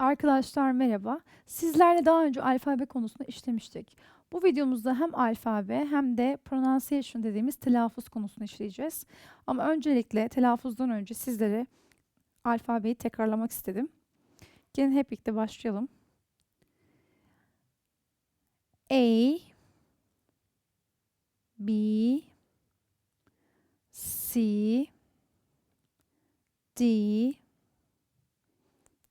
Arkadaşlar merhaba. Sizlerle daha önce alfabe konusunu işlemiştik. Bu videomuzda hem alfabe hem de pronunciation dediğimiz telaffuz konusunu işleyeceğiz. Ama öncelikle telaffuzdan önce sizlere alfabeyi tekrarlamak istedim. Gelin hep birlikte başlayalım. A B C D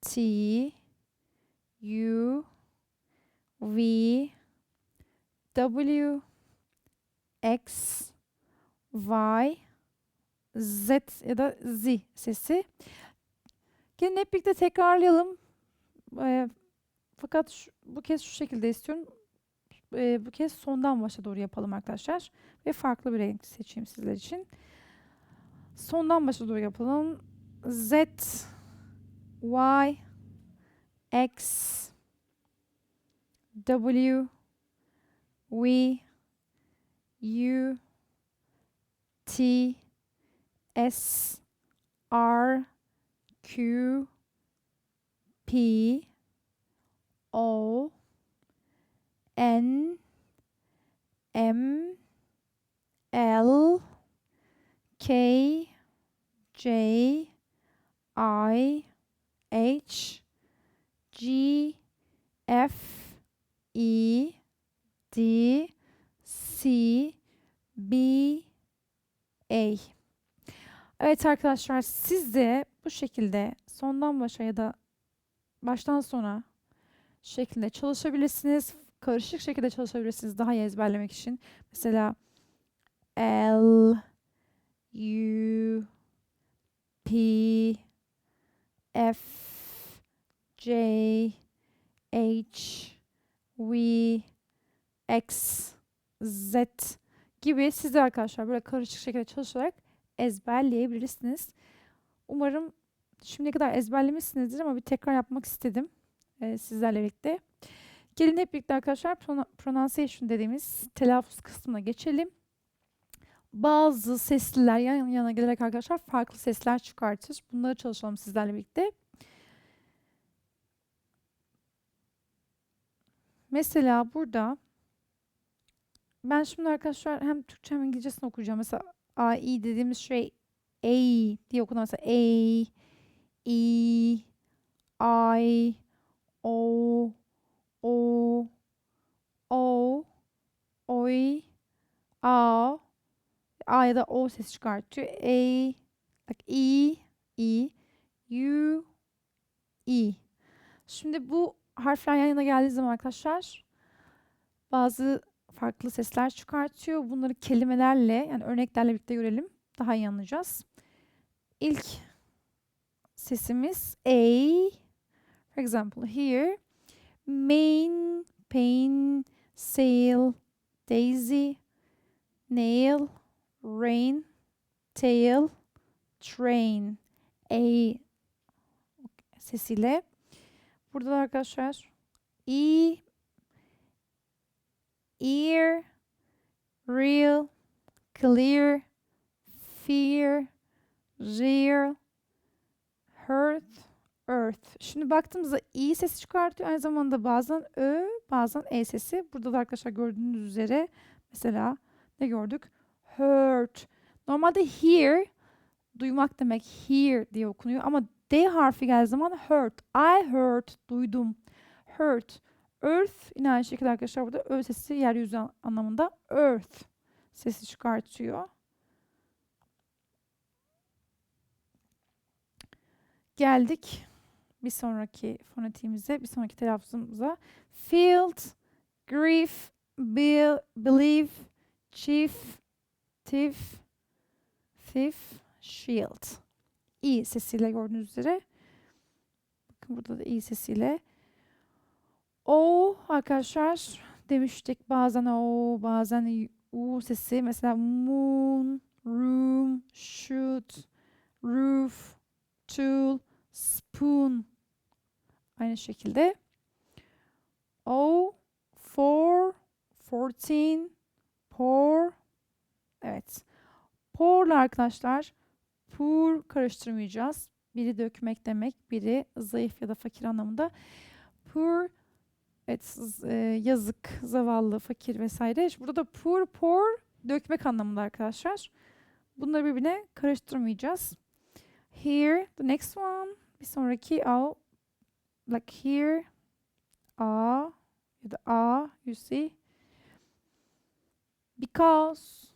T U V W X Y Z ya da Z sesi. Gelin hep birlikte tekrarlayalım. Ee, fakat şu- bu kez şu şekilde istiyorum. Ee, bu kez sondan başa doğru yapalım arkadaşlar. Ve farklı bir renk seçeyim sizler için. Sondan başa doğru yapalım. Z Y X W V U T S R Q P O N M L K J I H G F E D C B A Evet arkadaşlar siz de bu şekilde sondan başa ya da baştan sona şeklinde çalışabilirsiniz. Karışık şekilde çalışabilirsiniz daha iyi ezberlemek için. Mesela L U P F J H V X Z gibi siz de arkadaşlar böyle karışık şekilde çalışarak ezberleyebilirsiniz. Umarım şimdiye kadar ezberlemişsinizdir ama bir tekrar yapmak istedim eee, sizlerle birlikte. Gelin hep birlikte arkadaşlar pronunciation dediğimiz telaffuz kısmına geçelim. Bazı sesliler yan yana gelerek arkadaşlar farklı sesler çıkartır. Bunları çalışalım sizlerle birlikte. Mesela burada ben şimdi arkadaşlar hem Türkçe hem İngilizcesini okuyacağım. Mesela A, I dediğimiz şey A diye okunan mesela A, E, I, O, O, O, Oy, A, A ya da O sesi çıkartıyor. A, like E, E, U, E. Şimdi bu harfler yan yana geldiği zaman arkadaşlar bazı farklı sesler çıkartıyor. Bunları kelimelerle yani örneklerle birlikte görelim. Daha iyi anlayacağız. İlk sesimiz A. For example here. Main, pain, sail, daisy, nail, rain, tail, train. A sesiyle. Burada da arkadaşlar E, ear, real, clear, fear, real, hurt, earth. Şimdi baktığımızda i sesi çıkartıyor. Aynı zamanda bazen ö, bazen e sesi. Burada da arkadaşlar gördüğünüz üzere mesela ne gördük? Hurt. Normalde hear duymak demek hear diye okunuyor ama D harfi geldiği zaman hurt. I heard duydum. Hurt. Earth yine aynı şekilde arkadaşlar burada ö sesi yeryüzü an- anlamında earth sesi çıkartıyor. Geldik bir sonraki fonetiğimize, bir sonraki telaffuzumuza. Field, grief, be, believe, chief, thief, thief, shield. i sesiyle gördüğünüz üzere. Bakın Burada da i sesiyle. O arkadaşlar demiştik bazen o bazen u sesi. Mesela moon, room, shoot, roof, tool, spoon. Aynı şekilde. O, for, fourteen, pour. Pour'la arkadaşlar pour karıştırmayacağız. Biri dökmek demek, biri zayıf ya da fakir anlamında. Poor, evet e, yazık, zavallı, fakir vesaire. Burada da poor, poor dökmek anlamında arkadaşlar. Bunları birbirine karıştırmayacağız. Here, the next one. Bir sonraki o, like here, a ya da a, you see. Because,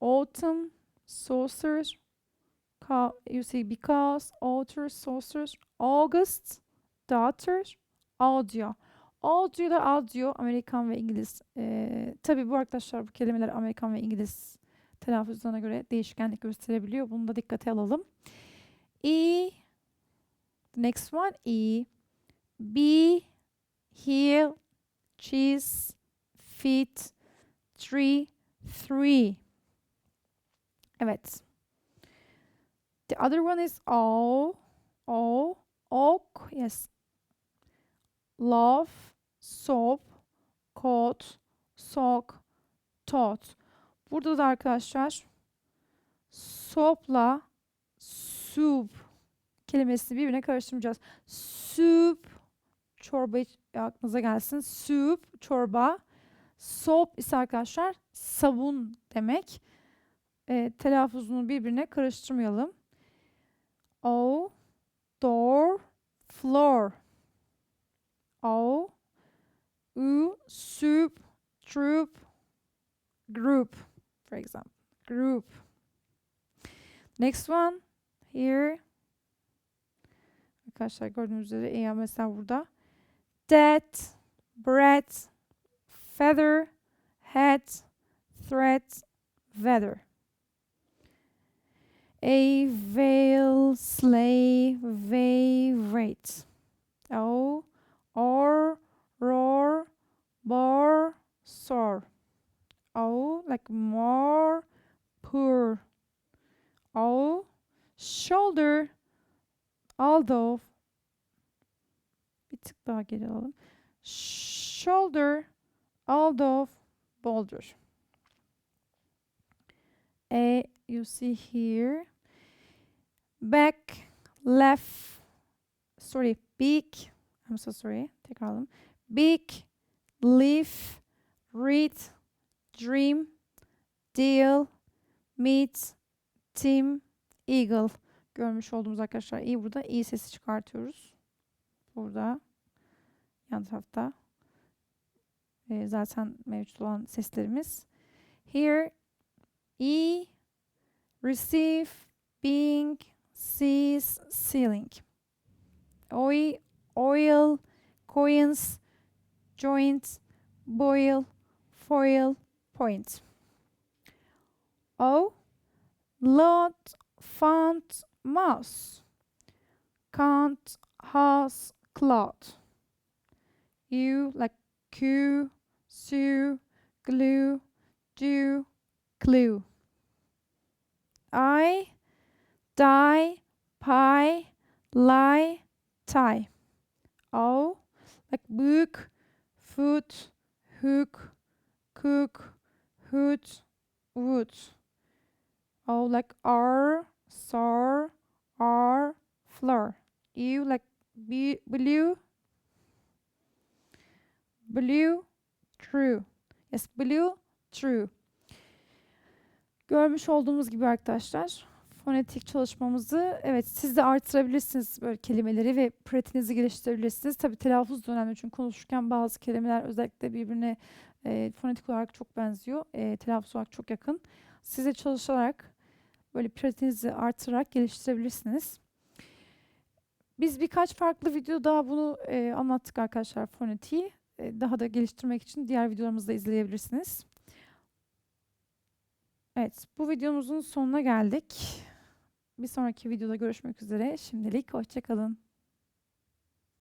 autumn, saucer, you see because, author, saucer, August, daughter, audio. Audio da audio Amerikan ve İngiliz. Ee, tabii bu arkadaşlar bu kelimeler Amerikan ve İngiliz telaffuzlarına göre değişkenlik gösterebiliyor. Bunu da dikkate alalım. E, the next one E, be, heal, cheese, feet, tree, three. Evet. The other one is O, O, oak, yes. Love, soap, coat, sock, tot. Burada da arkadaşlar soap'la soup kelimesini birbirine karıştırmayacağız. Soup, çorba aklınıza gelsin. Soup, çorba. Soap ise arkadaşlar sabun demek. E, telaffuzunu birbirine karıştırmayalım. O, door, floor. O, u, soup, troop, group, for example. Group. Next one, here. Arkadaşlar gördüğünüz üzere e mesela burada. That, bread, feather, hat, thread, weather. A veil, sleigh, vey, rate. O, or, roar, bore, soar. O, like more, poor. O, shoulder, although. Bir tık daha geri alalım. Shoulder, although, boulder. A, you see here. Back, left, sorry, big, I'm so sorry, tekrarlayalım. Big, leaf, read, dream, deal, meet, team, eagle. Görmüş olduğumuz arkadaşlar iyi burada iyi sesi çıkartıyoruz. Burada yan tarafta e, zaten mevcut olan seslerimiz. Here E, receive, being, sees, ceiling. Oil, oil, coins, joint, boil, foil, point. O, lot, font, mouse. Can't, house, cloth. U, like Q, sue, glue, do, clue. I, die, pie, lie, tie. O, like book, foot, hook, cook, hood, wood. O, like R, sar, R, floor. U, like be, blue, blue, true. Yes, blue, true. Görmüş olduğumuz gibi arkadaşlar fonetik çalışmamızı evet siz de artırabilirsiniz böyle kelimeleri ve pratiğinizi geliştirebilirsiniz. Tabi telaffuz da önemli çünkü konuşurken bazı kelimeler özellikle birbirine e, fonetik olarak çok benziyor. E, telaffuz olarak çok yakın. Size çalışarak böyle pratiğinizi artırarak geliştirebilirsiniz. Biz birkaç farklı video daha bunu e, anlattık arkadaşlar fonetiği. E, daha da geliştirmek için diğer videolarımızı da izleyebilirsiniz. Evet, bu videomuzun sonuna geldik. Bir sonraki videoda görüşmek üzere. Şimdilik hoşçakalın.